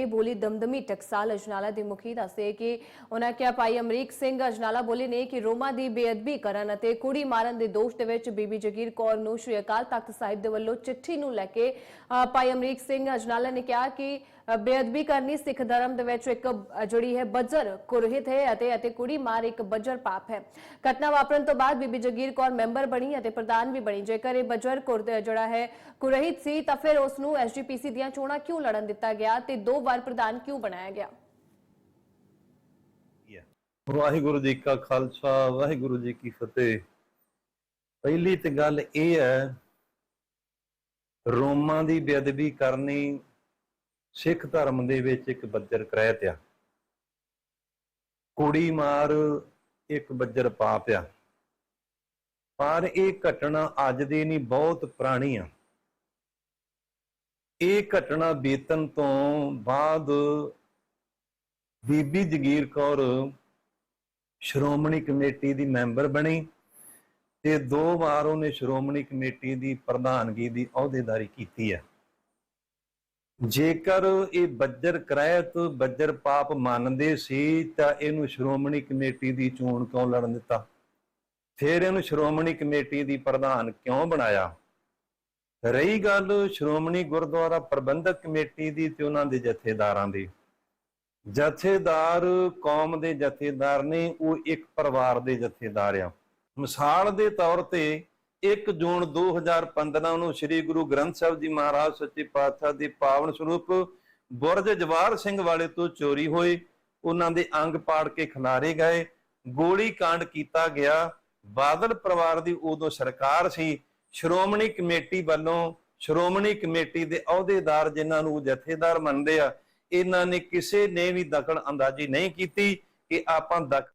ਕੇ ਬੋਲੀ ਦਮਦਮੀ ਟਕਸਾਲ ਅਜਨਾਲਾ ਦੇ ਮੁਖੀ ਦੱਸੇ ਕਿ ਉਹਨਾਂ ਕਿਹਾ ਭਾਈ ਅਮਰੀਕ ਸਿੰਘ ਅਜਨਾਲਾ ਬੋਲੇ ਨੇ ਕਿ ਰੋਮਾ ਦੀ ਬੇਅਦਬੀ ਕਰਨ ਅਤੇ ਕੁੜੀ ਮਾਰਨ ਦੇ ਦੋਸ਼ ਦੇ ਵਿੱਚ ਬੀਬੀ ਜਗੀਰ ਕੌਰ ਨੂੰ ਸ਼੍ਰੀ ਅਕਾਲ ਤਖਤ ਸਾਹਿਬ ਦੇ ਵੱਲੋਂ ਚਿੱਠੀ ਨੂੰ ਲੈ ਕੇ ਅ, ਭਾਈ ਅਮਰੀਕ ਸਿੰਘ ਅਜਨਾਲਾ ਨੇ ਕਿਹਾ ਕਿ ਬੇਅਦਬੀ ਕਰਨੀ ਸਿੱਖ ਧਰਮ ਦੇ ਵਿੱਚ ਇੱਕ ਜਿਹੜੀ ਹੈ ਬੱਜਰ ਕੁਰਹਿਤ ਹੈ ਅਤੇ ਅਤੇ ਕੁੜੀ ਮਾਰ ਇੱਕ ਬੱਜਰ ਪਾਪ ਹੈ। ਘਟਨਾ ਵਾਪਰਨ ਤੋਂ ਬਾਅਦ ਬੀਬੀ ਜਗੀਰ ਕੌਰ ਮੈਂਬਰ ਬਣੀ ਅਤੇ ਪ੍ਰਧਾਨ ਵੀ ਬਣੀ। ਜੇਕਰ ਇਹ ਬੱਜਰ ਕੁਰ ਜਿਹੜਾ ਹੈ ਕੁਰਹਿਤ ਸੀ, ਤਾਂ ਫਿਰ ਉਸ ਨੂੰ ਐਸਜੀਪੀਸੀ ਦੀਆਂ ਚੋਣਾਂ ਕਿਉਂ ਲੜਨ ਦਿੱਤਾ ਗਿਆ ਤੇ ਦੋ ਵਾਰ ਪ੍ਰਧਾਨ ਕਿਉਂ ਬਣਾਇਆ ਗਿਆ? ਵਾਹਿਗੁਰੂ ਜੀ ਕਾ ਖਾਲਸਾ, ਵਾਹਿਗੁਰੂ ਜੀ ਕੀ ਫਤਿਹ। ਪਹਿਲੀ ਤੇ ਗੱਲ ਇਹ ਹੈ, ਰੋਮਾਂ ਦੀ ਬੇਅਦਬੀ ਕਰਨੀ ਸਿੱਖ ਧਰਮ ਦੇ ਵਿੱਚ ਇੱਕ ਬੱਜਰ ਕ੍ਰਹਿਤ ਆ ਕੁੜੀ ਮਾਰ ਇੱਕ ਬੱਜਰ ਪਾਪ ਆ ਪਰ ਇਹ ਘਟਨਾ ਅੱਜ ਦੀ ਨਹੀਂ, ਬਹੁਤ ਪੁਰਾਣੀ ਆ। ਇਹ ਘਟਨਾ ਬੀਤਣ ਤੋਂ ਬਾਅਦ ਬੀਬੀ ਜਗੀਰ ਕੌਰ ਸ਼੍ਰੋਮਣੀ ਕਮੇਟੀ ਦੀ ਮੈਂਬਰ ਬਣੀ ਤੇ ਦੋ ਵਾਰ ਉਹਨੇ ਸ਼੍ਰੋਮਣੀ ਕਮੇਟੀ ਦੀ ਪ੍ਰਧਾਨਗੀ ਦੀ ਅਹੁਦੇਦਾਰੀ ਕੀਤੀ ਹੈ। ਜੇਕਰ ਇਹ ਬੱਜਰ ਕਰਾਇਤ ਬੱਜਰ ਪਾਪ ਮੰਨਦੇ ਸੀ, ਤਾਂ ਇਹਨੂੰ ਸ਼੍ਰੋਮਣੀ ਕਮੇਟੀ ਦੀ ਚੋਣ ਕਿਉਂ ਲੜਨ ਦਿੱਤਾ? ਫਿਰ ਇਹਨੂੰ ਸ਼੍ਰੋਮਣੀ ਕਮੇਟੀ ਦੀ ਪ੍ਰਧਾਨ ਕਿਉਂ ਬਣਾਇਆ? ਰਹੀ ਗੱਲ ਸ਼੍ਰੋਮਣੀ ਗੁਰਦੁਆਰਾ ਪ੍ਰਬੰਧਕ ਕਮੇਟੀ ਦੀ ਤੇ ਉਹਨਾਂ ਦੇ ਜਥੇਦਾਰਾਂ ਦੀ। ਜਥੇਦਾਰ ਕੌਮ ਦੇ ਜਥੇਦਾਰ ਨੇ, ਉਹ ਇੱਕ ਪਰਿਵਾਰ ਦੇ ਜਥੇਦਾਰ ਆ। ਮਿਸਾਲ ਦੇ ਤੌਰ ਤੇ 1 ਜੂਨ 2015 ਨੂੰ ਸ੍ਰੀ ਗੁਰੂ ਗ੍ਰੰਥ ਸਾਹਿਬ ਜੀ ਮਹਾਰਾਜ ਸੱਚੇ ਪਾਤਸ਼ਾਹ ਦੇ ਪਾਵਨ ਸਰੂਪ ਬੁਰਜ ਜਵਾਰ ਸਿੰਘ ਵਾਲੇ ਤੋਂ ਚੋਰੀ ਹੋਏ। ਉਹਨਾਂ ਦੇ ਅੰਗ ਪਾੜ ਕੇ ਖਿਲਾਰੇ ਗਏ। ਗੋਲੀ ਕਾਂਡ ਕੀਤਾ ਗਿਆ। ਬਾਦਲ ਪਰਿਵਾਰ ਦੀ ਉਦੋਂ ਸਰਕਾਰ ਸੀ। ਸ਼੍ਰੋਮਣੀ ਕਮੇਟੀ ਵੱਲੋਂ ਸ਼੍ਰੋਮਣੀ ਕਮੇਟੀ ਦੇ ਅਹੁਦੇਦਾਰ ਜਿਨ੍ਹਾਂ ਨੂੰ ਜਥੇਦਾਰ ਮੰਨਦੇ ਆ, ਇਹਨਾਂ ਨੇ ਕਿਸੇ ਨੇ ਵੀ ਦਖਲ ਅੰਦਾਜ਼ੀ ਨਹੀਂ ਕੀਤੀ ਕਿ ਆਪਾਂ ਦਖ